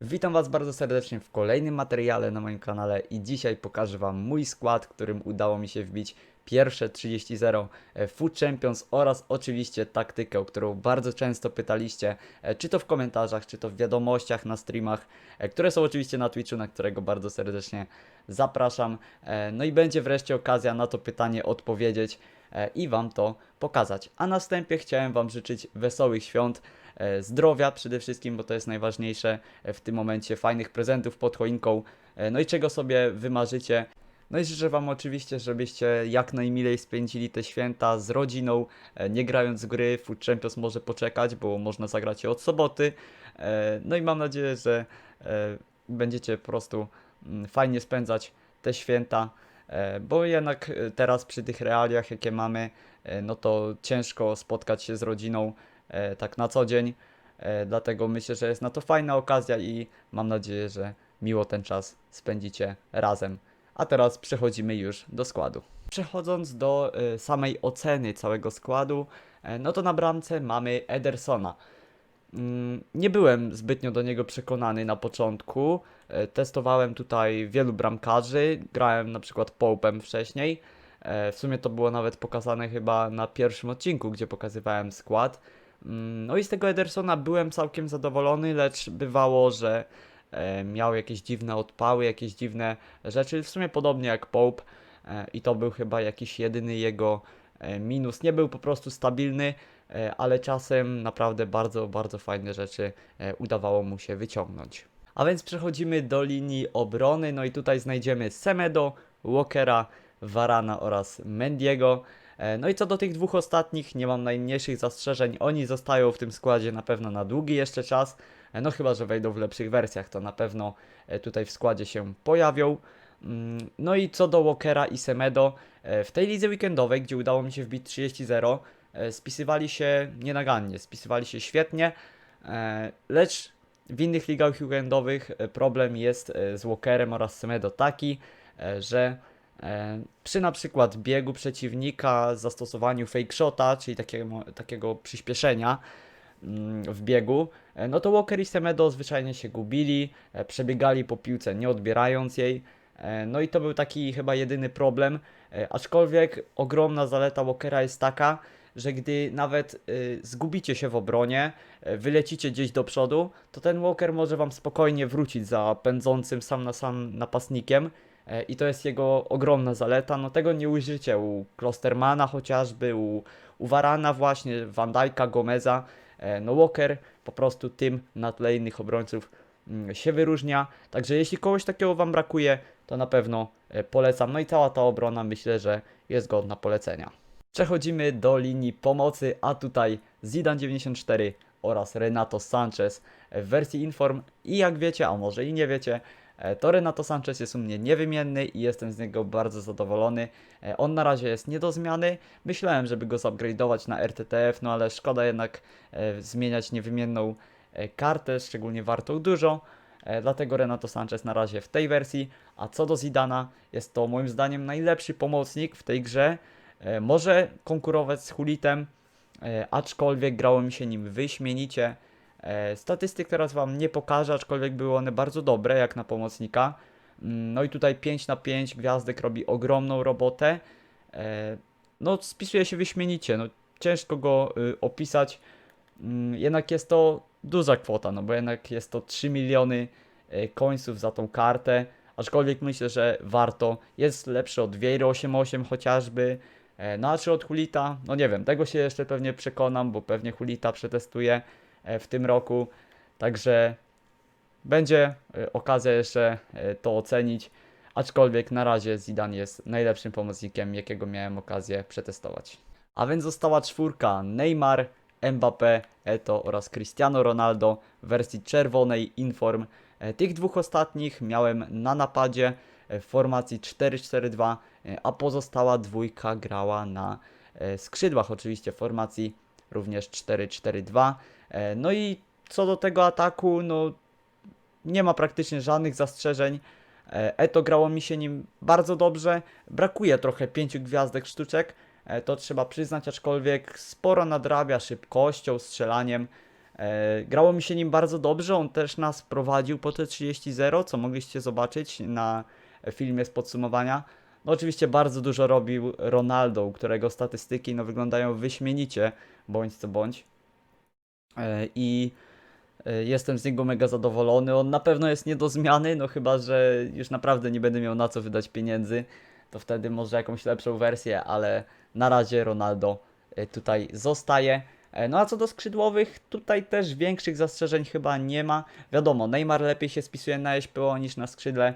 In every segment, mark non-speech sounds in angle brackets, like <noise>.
Witam Was bardzo serdecznie w kolejnym materiale na moim kanale i dzisiaj pokażę Wam mój skład, którym udało mi się wbić pierwsze 30-0 e, Food Champions oraz oczywiście taktykę, o którą bardzo często pytaliście, e, czy to w komentarzach, czy to w wiadomościach, na streamach, e, które są oczywiście na Twitchu, na którego bardzo serdecznie zapraszam. No i będzie wreszcie okazja na to pytanie odpowiedzieć i Wam to pokazać. A na wstępie chciałem Wam życzyć wesołych świąt, zdrowia przede wszystkim, bo to jest najważniejsze e, w tym momencie, fajnych prezentów pod choinką, e, no i czego sobie wymarzycie. No i życzę Wam oczywiście, żebyście jak najmilej spędzili te święta z rodziną, e, nie grając gry. Food Champions może poczekać, bo można zagrać je od soboty. E, No i mam nadzieję, że e, będziecie po prostu mm, fajnie spędzać te święta, e, bo jednak e, teraz przy tych realiach, jakie mamy, e, no to ciężko spotkać się z rodziną e, tak na co dzień. E, Dlatego myślę, że jest na to fajna okazja i mam nadzieję, że miło ten czas spędzicie razem. A teraz przechodzimy już do składu. Przechodząc do e, samej oceny całego składu, e, no to na bramce mamy Edersona. Mm, Nie byłem zbytnio do niego przekonany na początku. E, Testowałem tutaj wielu bramkarzy, grałem na przykład Pope'em wcześniej. E, W sumie to było nawet pokazane chyba na pierwszym odcinku, gdzie pokazywałem skład. Mm, No i z tego Edersona byłem całkiem zadowolony, lecz bywało, że e, miał jakieś dziwne odpały, jakieś dziwne rzeczy, w sumie podobnie jak Pope e, i to był chyba jakiś jedyny jego e, minus. Nie był po prostu stabilny, ale czasem naprawdę bardzo, bardzo fajne rzeczy udawało mu się wyciągnąć. A więc przechodzimy do linii obrony, no i tutaj znajdziemy Semedo, Walkera, Varana oraz Mendiego. E, No i co do tych dwóch ostatnich, nie mam najmniejszych zastrzeżeń. Oni zostają w tym składzie na pewno na długi jeszcze czas. E, No chyba, że wejdą w lepszych wersjach, to na pewno e, tutaj w składzie się pojawią. Mm, No i co do Walkera i Semedo, w tej lidze weekendowej, gdzie udało mi się wbić 30-0, e, spisywali się nienagannie, spisywali się świetnie, lecz w innych ligach weekendowych problem jest z Walkerem oraz Semedo taki, że przy na przykład biegu przeciwnika, zastosowaniu fake shota, czyli takiego, takiego przyspieszenia mm, w biegu, e, no to Walker i Semedo zwyczajnie się gubili, e, przebiegali po piłce nie odbierając jej, e, no i to był taki chyba jedyny problem, e, aczkolwiek ogromna zaleta Walkera jest taka, że gdy nawet y, zgubicie się w obronie, wylecicie gdzieś do przodu, to ten Walker może wam spokojnie wrócić za pędzącym sam na sam napastnikiem. E, I to jest jego ogromna zaleta. No tego nie użycie u Klostermana chociażby, u, u Varana właśnie, Van Dijk'a, Gomeza. E, No Walker po prostu tym na tle innych obrońców mm, się wyróżnia. Także jeśli kogoś takiego wam brakuje, to na pewno e, polecam. No i cała ta obrona myślę, że jest godna polecenia. Przechodzimy do linii pomocy, a tutaj Zidane 94 oraz Renato Sanchez w wersji Inform. I jak wiecie, a może i nie wiecie, to Renato Sanchez jest u mnie niewymienny i jestem z niego bardzo zadowolony. E, On na razie jest nie do zmiany. Myślałem, żeby go zupgrade'ować na RTTF, no ale szkoda jednak e, zmieniać niewymienną e, kartę, szczególnie wartą dużo. E, Dlatego Renato Sanchez na razie w tej wersji. A co do Zidana, jest to moim zdaniem najlepszy pomocnik w tej grze. E, Może konkurować z Hulitem, e, aczkolwiek grało mi się nim wyśmienicie. E, Statystyk teraz Wam nie pokażę, aczkolwiek były one bardzo dobre, jak na pomocnika. Mm, No i tutaj 5 na 5 gwiazdek robi ogromną robotę. E, No, spisuje się wyśmienicie. No, ciężko go y, opisać. Mm, Jednak jest to duża kwota, no bo jednak jest to 3 miliony e, końców za tą kartę. Aczkolwiek myślę, że warto. Jest lepszy od Vieira 8.8 chociażby. No a czy od Hulita? No nie wiem, tego się jeszcze pewnie przekonam, bo pewnie Hulita przetestuję e, w tym roku. Także będzie e, okazja jeszcze e, to ocenić. Aczkolwiek na razie Zidane jest najlepszym pomocnikiem, jakiego miałem okazję przetestować. A więc została czwórka Neymar, Mbappé, Eto oraz Cristiano Ronaldo w wersji czerwonej Inform. E, Tych dwóch ostatnich miałem na napadzie e, w formacji 4-4-2, e, a pozostała dwójka grała na e, skrzydłach, oczywiście w formacji również 4-4-2. E, No i co do tego ataku, no nie ma praktycznie żadnych zastrzeżeń. E, Eto grało mi się nim bardzo dobrze. Brakuje trochę pięciu gwiazdek sztuczek, e, to trzeba przyznać, aczkolwiek sporo nadrabia szybkością, strzelaniem. Grało mi się nim bardzo dobrze, on też nas prowadził po te 30-0, co mogliście zobaczyć na filmie z podsumowania. No oczywiście bardzo dużo robił Ronaldo, którego statystyki no, wyglądają wyśmienicie, bądź co bądź. E, I e, jestem z niego mega zadowolony. On na pewno jest nie do zmiany, no chyba, że już naprawdę nie będę miał na co wydać pieniędzy, to wtedy może jakąś lepszą wersję, ale na razie Ronaldo e, tutaj zostaje. No a co do skrzydłowych, tutaj też większych zastrzeżeń chyba nie ma. Wiadomo, Neymar lepiej się spisuje na SPO niż na skrzydle,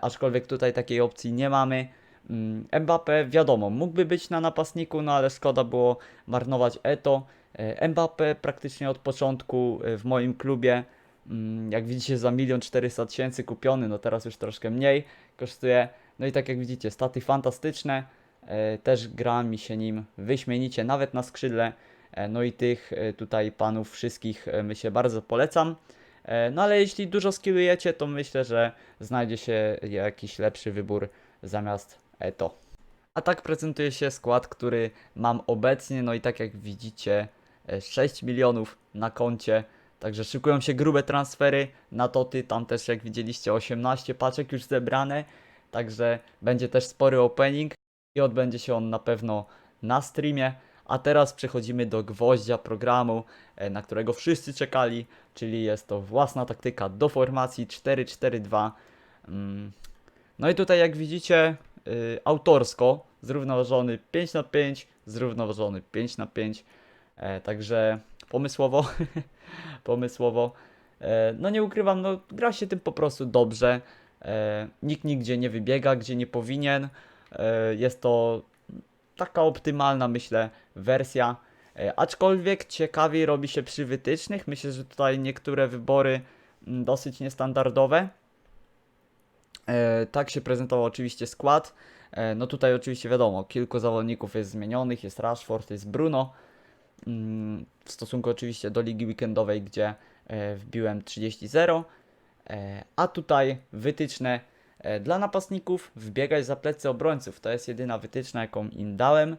aczkolwiek tutaj takiej opcji nie mamy. Mm, Mbappe, wiadomo, mógłby być na napastniku, no ale szkoda było marnować Eto. E, Mbappe praktycznie od początku e, w moim klubie, mm, jak widzicie za milion 400 tysięcy kupiony, no teraz już troszkę mniej kosztuje. No i tak jak widzicie, staty fantastyczne, e, też gra mi się nim wyśmienicie, nawet na skrzydle. No i tych tutaj panów wszystkich my się bardzo polecam. No ale jeśli dużo skillujecie, to myślę, że znajdzie się jakiś lepszy wybór zamiast Eto. A tak prezentuje się skład, który mam obecnie. No i tak jak widzicie, 6 milionów na koncie. Także szykują się grube transfery na toty. Tam też jak widzieliście 18 paczek już zebrane. Także będzie też spory opening i odbędzie się on na pewno na streamie. A teraz przechodzimy do gwoździa programu, e, na którego wszyscy czekali, czyli jest to własna taktyka do formacji 4-4-2. Mm. No i tutaj jak widzicie y, autorsko, zrównoważony 5 na 5, zrównoważony 5 na 5. E, także pomysłowo, <laughs> pomysłowo. E, no nie ukrywam, no gra się tym po prostu dobrze. E, nikt nigdzie nie wybiega, gdzie nie powinien. Jest to taka optymalna, myślę, wersja. Aczkolwiek ciekawiej robi się przy wytycznych. Myślę, że tutaj niektóre wybory mm, dosyć niestandardowe. Tak się prezentował oczywiście skład. No tutaj oczywiście wiadomo, kilku zawodników jest zmienionych, jest Rashford, jest Bruno. Mm, W stosunku oczywiście do ligi weekendowej, gdzie e, wbiłem 30-0. E, A tutaj wytyczne e, dla napastników, wbiegać za plecy obrońców. To jest jedyna wytyczna, jaką im dałem.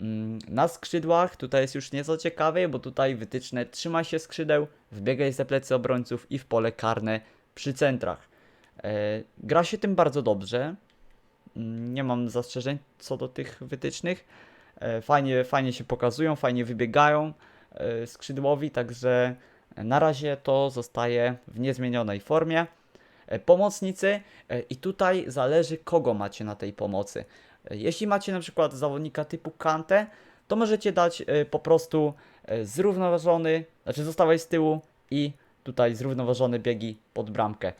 Mm, Na skrzydłach tutaj jest już nieco ciekawiej, bo tutaj wytyczne trzyma się skrzydeł, wbiegaj za plecy obrońców i w pole karne przy centrach. Gra się tym bardzo dobrze. Mm, Nie mam zastrzeżeń co do tych wytycznych. E, Fajnie, fajnie się pokazują, fajnie wybiegają e, skrzydłowi, także na razie to zostaje w niezmienionej formie. E, Pomocnicy i tutaj zależy kogo macie na tej pomocy. Jeśli macie na przykład zawodnika typu Kante, to możecie dać po prostu zrównoważony, znaczy zostawać z tyłu i tutaj zrównoważone biegi pod bramkę.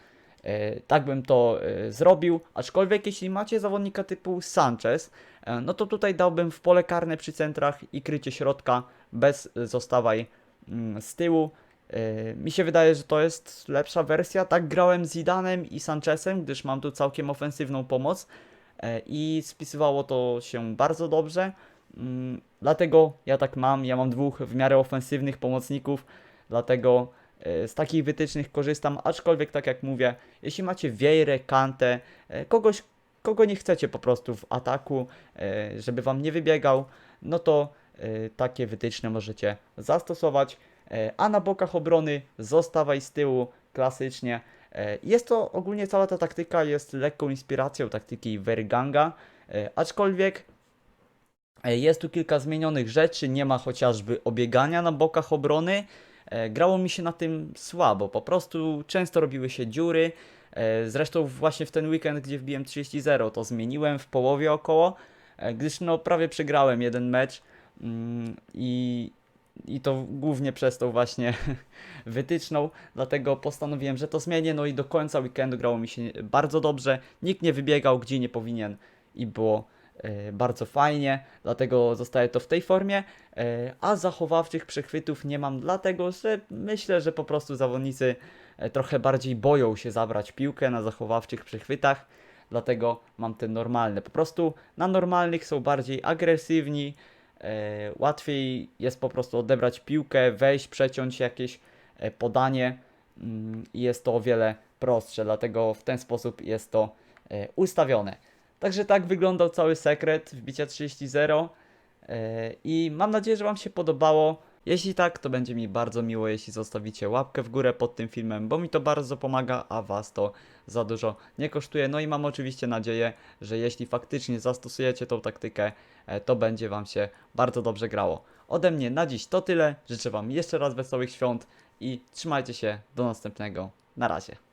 E, Tak bym to e, zrobił, aczkolwiek jeśli macie zawodnika typu Sanchez, e, no to tutaj dałbym w pole karne przy centrach i krycie środka bez zostawaj mm, z tyłu. Mi się wydaje, że to jest lepsza wersja. Tak grałem z Zidanem i Sanchezem, gdyż mam tu całkiem ofensywną pomoc i spisywało to się bardzo dobrze. Mm, Dlatego ja tak mam. Ja mam dwóch w miarę ofensywnych pomocników, dlatego z takich wytycznych korzystam. Aczkolwiek, tak jak mówię, jeśli macie Vieirę, Kantę, e, kogoś, kogo nie chcecie po prostu w ataku, e, żeby wam nie wybiegał, no to e, takie wytyczne możecie zastosować. E, A na bokach obrony zostawaj z tyłu klasycznie. E, Jest to ogólnie cała ta taktyka jest lekką inspiracją taktyki Verganga, e, aczkolwiek e, jest tu kilka zmienionych rzeczy, nie ma chociażby obiegania na bokach obrony. E, Grało mi się na tym słabo, po prostu często robiły się dziury. E, Zresztą właśnie w ten weekend, gdzie wbiłem 30-0, to zmieniłem w połowie około, e, gdyż no prawie przegrałem jeden mecz. Mm, i, i to głównie przez tą właśnie <laughs> wytyczną, dlatego postanowiłem, że to zmienię, no i do końca weekendu grało mi się bardzo dobrze, nikt nie wybiegał gdzie nie powinien. I było bardzo fajnie, dlatego zostaje to w tej formie, e, a zachowawczych przechwytów nie mam, dlatego że myślę, że po prostu zawodnicy e, trochę bardziej boją się zabrać piłkę na zachowawczych przechwytach, dlatego mam te normalne. Po prostu na normalnych są bardziej agresywni, e, łatwiej jest po prostu odebrać piłkę, wejść, przeciąć jakieś e, podanie mm, i jest to o wiele prostsze, dlatego w ten sposób jest to e, ustawione. Także tak wyglądał cały sekret wbicia 30.0 e, i mam nadzieję, że Wam się podobało. Jeśli tak, to będzie mi bardzo miło, jeśli zostawicie łapkę w górę pod tym filmem, bo mi to bardzo pomaga, a Was to za dużo nie kosztuje. No i mam oczywiście nadzieję, że jeśli faktycznie zastosujecie tą taktykę, e, to będzie Wam się bardzo dobrze grało. Ode mnie na dziś to tyle. Życzę Wam jeszcze raz wesołych świąt i trzymajcie się. Do następnego. Na razie.